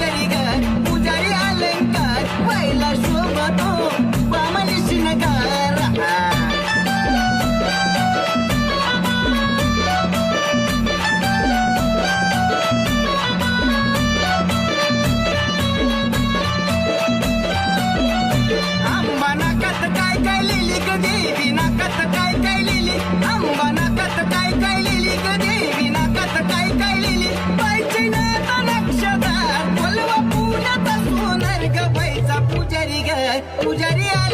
गरीगर पुजारी अलंकार पहिला शोभतो बामणी शिनकार आंबा नाकात काय काय लिहिली ग पुजारी आलाय